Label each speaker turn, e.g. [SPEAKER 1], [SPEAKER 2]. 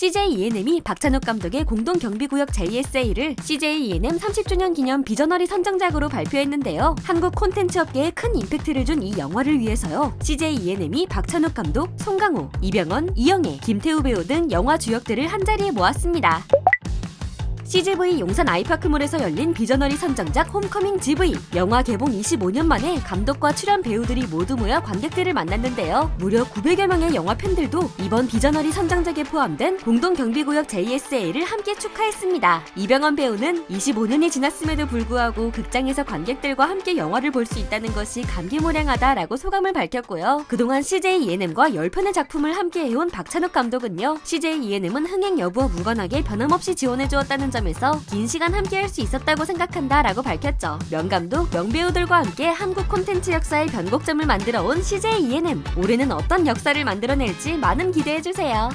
[SPEAKER 1] CJ ENM이 박찬욱 감독의 공동 경비구역 JSA를 CJ ENM 30주년 기념 비저너리 선정작으로 발표했는데요. 한국 콘텐츠 업계에 큰 임팩트를 준 이 영화를 위해서요. CJ ENM이 박찬욱 감독, 송강호, 이병헌, 이영애, 김태우 배우 등 영화 주역들을 한 자리에 모았습니다. CGV 용산 아이파크몰에서 열린 비저너리 선정작 홈커밍 GV 영화 개봉 25년 만에 감독과 출연 배우들이 모두 모여 관객들을 만났는데요. 무려 900여 명의 영화 팬들도 이번 비저너리 선정작에 포함된 공동 경비구역 JSA를 함께 축하했습니다. 이병헌 배우는 25년이 지났음에도 불구하고 극장에서 관객들과 함께 영화를 볼 수 있다는 것이 감개무량하다라고 소감을 밝혔고요. 그동안 CJ ENM과 10편의 작품을 함께 해온 박찬욱 감독은요. CJ ENM은 흥행 여부와 무관하게 변함없이 지원해 주었다는 점에서 긴 시간 함께 할 수 있었다고 생각한다라고 밝혔죠. 명감독, 명배우들과 함께 한국 콘텐츠 역사의 변곡점을 만들어 온 CJ ENM. 올해는 어떤 역사를 만들어낼지 많은 기대해 주세요.